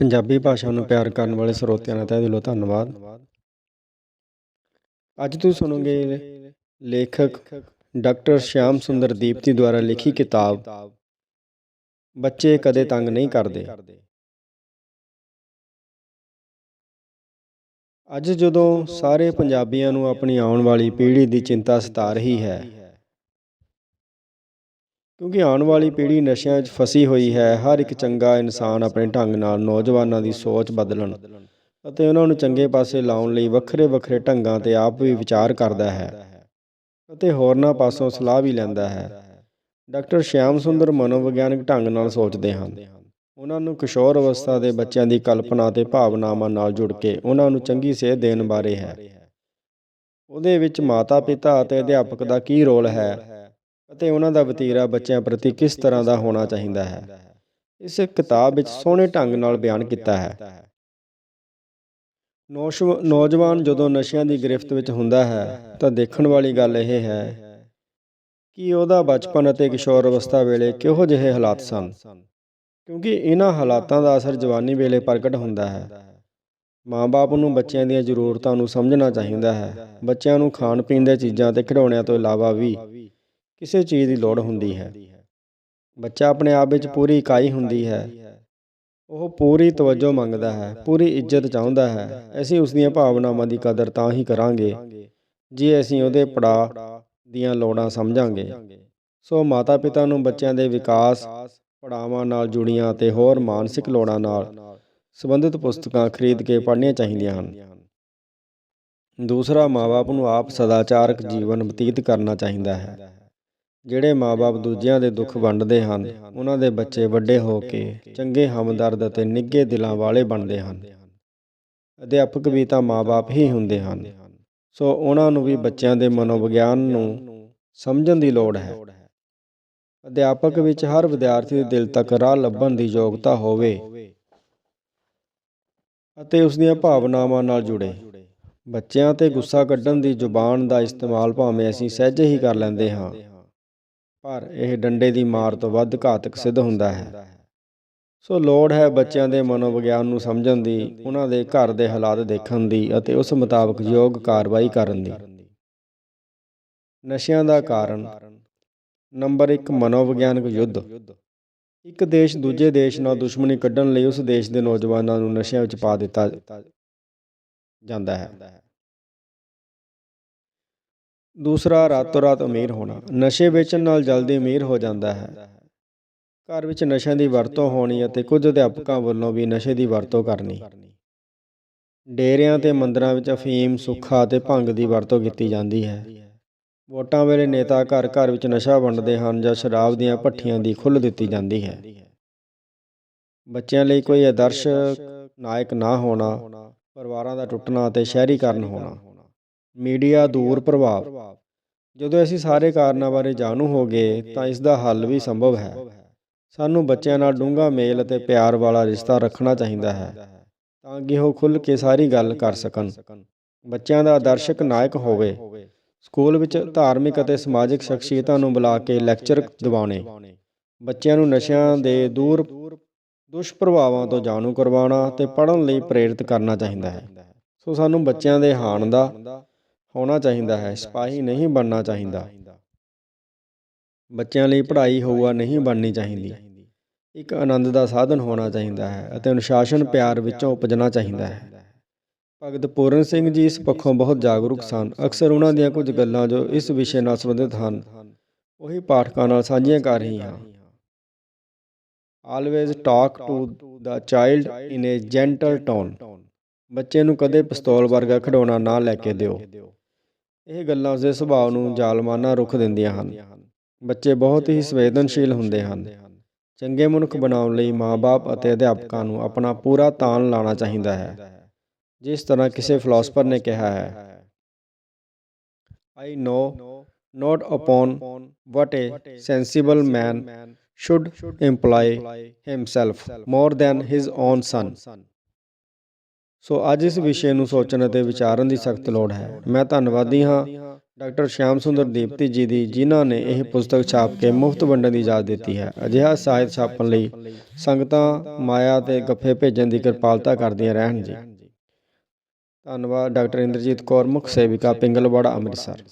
ਪੰਜਾਬੀ ਭਾਸ਼ਾ ਨੂੰ ਪਿਆਰ ਕਰਨ ਵਾਲੇ ਸਰੋਤਿਆਂ ਦਾ ਤਹਿ ਦਿਲੋਂ ਧੰਨਵਾਦ। ਅੱਜ ਤੁਸੀਂ ਸੁਣੋਗੇ ਲੇਖਕ ਡਾਕਟਰ ਸ਼ਿਆਮ ਸੁੰਦਰ ਦੀਪਤੀ ਦੁਆਰਾ ਲਿਖੀ ਕਿਤਾਬ, ਬੱਚੇ ਕਦੇ ਤੰਗ ਨਹੀਂ ਕਰਦੇ। ਅੱਜ ਜਦੋਂ ਸਾਰੇ ਪੰਜਾਬੀਆਂ ਨੂੰ ਆਪਣੀ ਆਉਣ ਵਾਲੀ ਪੀੜ੍ਹੀ ਦੀ ਚਿੰਤਾ ਸਤਾ ਰਹੀ ਹੈ ਕਿਉਂਕਿ ਆਉਣ ਵਾਲੀ ਪੀੜ੍ਹੀ ਨਸ਼ਿਆਂ 'ਚ ਫਸੀ ਹੋਈ ਹੈ, ਹਰ ਇੱਕ ਚੰਗਾ ਇਨਸਾਨ ਆਪਣੇ ਢੰਗ ਨਾਲ ਨੌਜਵਾਨਾਂ ਦੀ ਸੋਚ ਬਦਲਣ ਅਤੇ ਉਹਨਾਂ ਨੂੰ ਚੰਗੇ ਪਾਸੇ ਲਾਉਣ ਲਈ ਵੱਖਰੇ ਵੱਖਰੇ ਢੰਗਾਂ ਤੇ ਆਪ ਵੀ ਵਿਚਾਰ ਕਰਦਾ ਹੈ ਅਤੇ ਹੋਰਨਾਂ ਪਾਸੋਂ ਸਲਾਹ ਵੀ ਲੈਂਦਾ ਹੈ। ਡਾਕਟਰ ਸ਼ਿਆਮ ਸੁੰਦਰ ਮਨੋਵਿਗਿਆਨਕ ਢੰਗ ਨਾਲ ਸੋਚਦੇ ਹਨ। ਉਹਨਾਂ ਨੂੰ ਕਿਸ਼ੋਰ ਅਵਸਥਾ ਦੇ ਬੱਚਿਆਂ ਦੀ ਕਲਪਨਾ ਤੇ ਭਾਵਨਾਵਾਂ ਨਾਲ ਜੁੜ ਕੇ ਉਹਨਾਂ ਨੂੰ ਚੰਗੀ ਸੇਧ ਦੇਣ ਬਾਰੇ ਹੈ। ਉਹਦੇ ਵਿੱਚ ਮਾਤਾ-ਪਿਤਾ ਅਤੇ ਅਧਿਆਪਕ ਦਾ ਕੀ ਰੋਲ ਹੈ? ਅਤੇ ਉਹਨਾਂ ਦਾ ਵਤੀਰਾ ਬੱਚਿਆਂ ਪ੍ਰਤੀ ਕਿਸ ਤਰ੍ਹਾਂ ਦਾ ਹੋਣਾ ਚਾਹੀਦਾ ਹੈ? ਇਸ ਕਿਤਾਬ ਵਿੱਚ ਸੋਹਣੇ ਢੰਗ ਨਾਲ ਬਿਆਨ ਕੀਤਾ ਹੈ। ਨੌਸ਼ਵ- ਨੌਜਵਾਨ ਜਦੋਂ ਨਸ਼ਿਆਂ ਦੀ ਗ੍ਰਿਫਤ ਵਿੱਚ ਹੁੰਦਾ ਹੈ, ਤਾਂ ਦੇਖਣ ਵਾਲੀ ਗੱਲ ਇਹ ਹੈ ਕਿ ਉਹਦਾ ਬਚਪਨ ਅਤੇ ਕਿਸ਼ੋਰ ਅਵਸਥਾ ਵੇਲੇ ਕਿਹੋ ਜਿਹੇ ਹਾਲਾਤ ਸਨ। ਕਿਉਂਕਿ ਇਹਨਾਂ ਹਾਲਾਤਾਂ ਦਾ ਅਸਰ ਜਵਾਨੀ ਵੇਲੇ ਪ੍ਰਗਟ ਹੁੰਦਾ ਹੈ। ਮਾਂ-ਬਾਪ ਨੂੰ ਬੱਚਿਆਂ ਦੀਆਂ ਜ਼ਰੂਰਤਾਂ ਨੂੰ ਸਮਝਣਾ ਚਾਹੀਦਾ ਹੈ। ਬੱਚਿਆਂ ਨੂੰ ਖਾਣ ਪੀਣ ਦੀਆਂ ਚੀਜ਼ਾਂ ਤੇ ਖਿਡੌਣਿਆਂ ਤੋਂ ਇਲਾਵਾ ਵੀ ਕਿਸੇ ਚੀਜ਼ ਦੀ ਲੋੜ ਹੁੰਦੀ ਹੈ। ਬੱਚਾ ਆਪਣੇ ਆਪ ਵਿੱਚ ਪੂਰੀ ਇਕਾਈ ਹੁੰਦੀ ਹੈ। ਉਹ ਪੂਰੀ ਤਵੱਜੋ ਮੰਗਦਾ ਹੈ ਪੂਰੀ ਇੱਜ਼ਤ ਚਾਹੁੰਦਾ ਹੈ। ਅਸੀਂ ਉਸ ਦੀਆਂ ਭਾਵਨਾਵਾਂ ਦੀ ਕਦਰ ਤਾਂ ਹੀ ਕਰਾਂਗੇ। ਜੇ ਅਸੀਂ ਉਹਦੇ ਪੜਾ ਦੀਆਂ ਲੋੜਾਂ ਸਮਝਾਂਗੇ। ਸੋ ਮਾਤਾ-ਪਿਤਾ ਨੂੰ ਬੱਚਿਆਂ ਦੇ ਵਿਕਾਸ ਪੜਾਵਾਂ ਨਾਲ ਜੁੜੀਆਂ ਅਤੇ ਹੋਰ ਮਾਨਸਿਕ ਲੋੜਾਂ ਨਾਲ ਸੰਬੰਧਿਤ ਪੁਸਤਕਾਂ ਖਰੀਦ ਕੇ ਪੜ੍ਹਨੀਆਂ ਚਾਹੀਦੀਆਂ ਹਨ। ਦੂਸਰਾ ਮਾਪੇ ਨੂੰ ਆਪ ਸਦਾਚਾਰਕ ਜੀਵਨ ਬਤੀਤ ਕਰਨਾ ਚਾਹੀਦਾ ਹੈ। ਜਿਹੜੇ ਮਾਪੇ ਦੂਜਿਆਂ ਦੇ ਦੁੱਖ ਵੰਡਦੇ ਹਨ, ਉਹਨਾਂ ਦੇ ਬੱਚੇ ਵੱਡੇ ਹੋ ਕੇ ਚੰਗੇ ਹਮਦਰਦ ਅਤੇ ਨਿੱਘੇ ਦਿਲਾਂ ਵਾਲੇ ਬਣਦੇ ਹਨ। ਅਧਿਆਪਕ ਵੀ ਤਾਂ ਮਾਪੇ ਹੀ ਹੁੰਦੇ ਹਨ। ਸੋ ਉਹਨਾਂ ਨੂੰ ਵੀ ਬੱਚਿਆਂ ਦੇ ਮਨੋਵਿਗਿਆਨ ਨੂੰ ਸਮਝਣ ਦੀ ਲੋੜ ਹੈ। ਅਧਿਆਪਕ ਵਿੱਚ ਹਰ ਵਿਦਿਆਰਥੀ ਦੇ ਦਿਲ ਤੱਕ ਰਾਹ ਲੱਭਣ ਦੀ ਯੋਗਤਾ ਹੋਵੇ ਅਤੇ ਉਸ ਦੀਆਂ ਭਾਵਨਾਵਾਂ ਨਾਲ ਜੁੜੇ। ਬੱਚਿਆਂ ਤੇ ਗੁੱਸਾ ਕੱਢਣ ਦੀ ਜ਼ੁਬਾਨ ਦਾ ਇਸਤੇਮਾਲ ਭਾਵੇਂ ਅਸੀਂ ਸਹਿਜੇ ਹੀ ਕਰ ਲੈਂਦੇ ਹਾਂ ਪਰ ਇਹ ਡੰਡੇ ਦੀ ਮਾਰ ਤੋਂ ਵੱਧ ਘਾਤਕ ਸਿੱਧ ਹੁੰਦਾ ਹੈ। ਸੋ ਲੋੜ ਹੈ ਬੱਚਿਆਂ ਦੇ ਮਨੋਵਿਗਿਆਨ ਨੂੰ ਸਮਝਣ ਦੀ, ਉਹਨਾਂ ਦੇ ਘਰ ਦੇ ਹਾਲਾਤ ਦੇਖਣ ਦੀ ਅਤੇ ਉਸ ਮੁਤਾਬਕ ਯੋਗ ਕਾਰਵਾਈ ਕਰਨ ਦੀ। ਨਸ਼ਿਆਂ ਦਾ ਕਾਰਨ। ਨੰਬਰ 1 ਮਨੋਵਿਗਿਆਨਕ ਯੁੱਧ। ਇੱਕ ਦੇਸ਼ ਦੂਜੇ ਦੇਸ਼ ਨਾਲ ਦੁਸ਼ਮਣੀ ਕੱਢਣ ਲਈ ਉਸ ਦੇਸ਼ ਦੇ ਨੌਜਵਾਨਾਂ ਨੂੰ ਨਸ਼ਿਆਂ ਵਿੱਚ ਪਾ ਦਿੱਤਾ ਜਾਂਦਾ ਹੈ। ਦੂਸਰਾ, ਰਾਤੋਂ ਰਾਤ ਅਮੀਰ ਹੋਣਾ। ਨਸ਼ੇ ਵੇਚਣ ਨਾਲ ਜਲਦੀ ਅਮੀਰ ਹੋ ਜਾਂਦਾ ਹੈ। ਘਰ ਵਿੱਚ ਨਸ਼ਿਆਂ ਦੀ ਵਰਤੋਂ ਹੋਣੀ ਅਤੇ ਕੁਝ ਅਧਿਆਪਕਾਂ ਵੱਲੋਂ ਵੀ ਨਸ਼ੇ ਦੀ ਵਰਤੋਂ ਕਰਨੀ। ਡੇਰਿਆਂ ਤੇ ਮੰਦਰਾਂ ਵਿੱਚ ਅਫੀਮ, ਸੁੱਖਾ ਅਤੇ ਭੰਗ ਦੀ ਵਰਤੋਂ ਕੀਤੀ ਜਾਂਦੀ ਹੈ। ਵੋਟਾਂ ਵੇਲੇ ਨੇਤਾ ਘਰ ਘਰ ਵਿੱਚ ਨਸ਼ਾ ਵੰਡਦੇ ਹਨ ਜਾਂ ਸ਼ਰਾਬ ਦੀਆਂ ਭੱਠੀਆਂ ਦੀ ਖੁੱਲ੍ਹ ਦਿੱਤੀ ਜਾਂਦੀ ਹੈ। ਬੱਚਿਆਂ ਲਈ ਕੋਈ ਆਦਰਸ਼ ਨਾਇਕ ਨਾ ਹੋਣਾ, ਪਰਿਵਾਰਾਂ ਦਾ ਟੁੱਟਣਾ ਅਤੇ ਸ਼ਹਿਰੀਕਰਨ ਹੋਣਾ। ਮੀਡੀਆ ਦੂਰ ਪ੍ਰਭਾਵ। ਜਦੋਂ ਅਸੀਂ ਸਾਰੇ ਕਾਰਨਾਂ ਬਾਰੇ ਜਾਣੂ ਹੋ ਗਏ, ਤਾਂ ਇਸ ਦਾ ਹੱਲ ਵੀ ਸੰਭਵ ਹੈ। ਸਾਨੂੰ ਬੱਚਿਆਂ ਨਾਲ ਡੂੰਘਾ ਮੇਲ ਅਤੇ ਪਿਆਰ ਵਾਲਾ ਰਿਸ਼ਤਾ ਰੱਖਣਾ ਚਾਹੀਦਾ ਹੈ, ਤਾਂ ਕਿ ਉਹ ਖੁੱਲ੍ਹ ਕੇ ਸਾਰੀ ਗੱਲ ਕਰ ਸਕਣ। ਬੱਚਿਆਂ ਦਾ ਆਦਰਸ਼ਕ ਨਾਇਕ ਹੋਵੇ। ਸਕੂਲ ਵਿੱਚ ਧਾਰਮਿਕ ਅਤੇ ਸਮਾਜਿਕ ਸ਼ਖਸੀਅਤਾਂ ਨੂੰ ਬੁਲਾ ਕੇ ਲੈਕਚਰ ਦਿਵਾਉਣੇ। ਬੱਚਿਆਂ ਨੂੰ ਨਸ਼ਿਆਂ ਦੇ ਦੂਰ ਦੁਸ਼ਪ੍ਰਭਾਵਾਂ ਤੋਂ ਜਾਣੂ ਕਰਵਾਉਣਾ ਤੇ ਪੜ੍ਹਨ ਲਈ ਪ੍ਰੇਰਿਤ ਕਰਨਾ ਚਾਹੀਦਾ ਹੈ। ਸੋ ਸਾਨੂੰ ਬੱਚਿਆਂ ਦੇ ਹਾਣ ਦਾ ਹੋਣਾ ਚਾਹੀਦਾ ਹੈ, ਸਿਪਾਹੀ ਨਹੀਂ ਬਣਨਾ ਚਾਹੀਦਾ। ਬੱਚਿਆਂ ਲਈ ਪੜ੍ਹਾਈ ਹੋਊਗਾ, ਨਹੀਂ ਬਣਨੀ ਚਾਹੀਦੀ। ਇੱਕ ਆਨੰਦ ਦਾ ਸਾਧਨ ਹੋਣਾ ਚਾਹੀਦਾ ਹੈ ਅਤੇ ਅਨੁਸ਼ਾਸਨ ਪਿਆਰ ਵਿੱਚੋਂ ਉਪਜਣਾ ਚਾਹੀਦਾ ਹੈ। ਭਗਤ ਪੂਰਨ ਸਿੰਘ ਜੀ ਇਸ ਪੱਖੋਂ ਬਹੁਤ ਜਾਗਰੂਕ ਸਨ। ਅਕਸਰ ਉਹਨਾਂ ਦੀਆਂ ਕੁਝ ਗੱਲਾਂ ਜੋ ਇਸ ਵਿਸ਼ੇ ਨਾਲ ਸੰਬੰਧਿਤ ਹਨ, ਉਹੀ ਪਾਠਕਾਂ ਨਾਲ ਸਾਂਝੀਆਂ ਕਰ ਰਹੀ ਹਾਂ always talk to the child in a gentle tone ਬੱਚੇ ਨੂੰ ਕਦੇ ਪਿਸਤੌਲ ਵਰਗਾ ਖਿਡੌਣਾ ਨਾ ਲੈ ਕੇ ਦਿਓ। ਇਹ ਗੱਲਾਂ ਉਸਦੇ ਸੁਭਾਅ ਨੂੰ ਜ਼ਾਲਮਾਨਾ ਰੁਖ ਦਿੰਦੀਆਂ ਹਨ। ਬੱਚੇ ਬਹੁਤ ਹੀ ਸੰਵੇਦਨਸ਼ੀਲ ਹੁੰਦੇ ਹਨ। ਚੰਗੇ ਮਨੁੱਖ ਬਣਾਉਣ ਲਈ ਮਾਪੇ ਅਤੇ ਅਧਿਆਪਕਾਂ ਨੂੰ ਆਪਣਾ ਪੂਰਾ ਤਾਨ ਲਾਉਣਾ ਚਾਹੀਦਾ ਹੈ। ਜਿਸ ਤਰ੍ਹਾਂ ਕਿਸੇ ਫਿਲਾਸਫਰ ਨੇ ਕਿਹਾ ਹੈ I no not upon what a sensible man should employ himself more than his own son. ਸੋ ਅੱਜ ਇਸ ਵਿਸ਼ੇ ਨੂੰ ਸੋਚਣ ਅਤੇ ਵਿਚਾਰਨ ਦੀ ਸਖਤ ਲੋੜ ਹੈ। ਮੈਂ ਧੰਨਵਾਦੀ ਹਾਂ ਡਾਕਟਰ ਸ਼ਿਆਮ ਸੁੰਦਰ ਦੀਪਤੀ ਜੀ ਦੀ, ਜਿਨ੍ਹਾਂ ਨੇ ਇਹ ਪੁਸਤਕ ਛਾਪ ਕੇ ਮੁਫਤ ਵੰਡਣ ਦੀ ਇਜਾਜ਼ਤ ਦਿੱਤੀ ਹੈ। ਅਜਿਹਾ ਸਾਹਿਤ ਛਾਪਣ ਲਈ ਸੰਗਤਾਂ, ਮਾਇਆ ਤੇ ਗੱਫੇ ਭੇਜਣ ਦੀ ਕਿਰਪਾਲਤਾ ਕਰਦੀਆਂ ਰਹਿਣ ਜੀ। ਧੰਨਵਾਦ, ਡਾਕਟਰ ਇੰਦਰਜੀਤ ਕੌਰ, ਮੁੱਖ ਸੇਵਿਕਾ, ਪਿੰਗਲਵਾੜਾ, ਅੰਮ੍ਰਿਤਸਰ।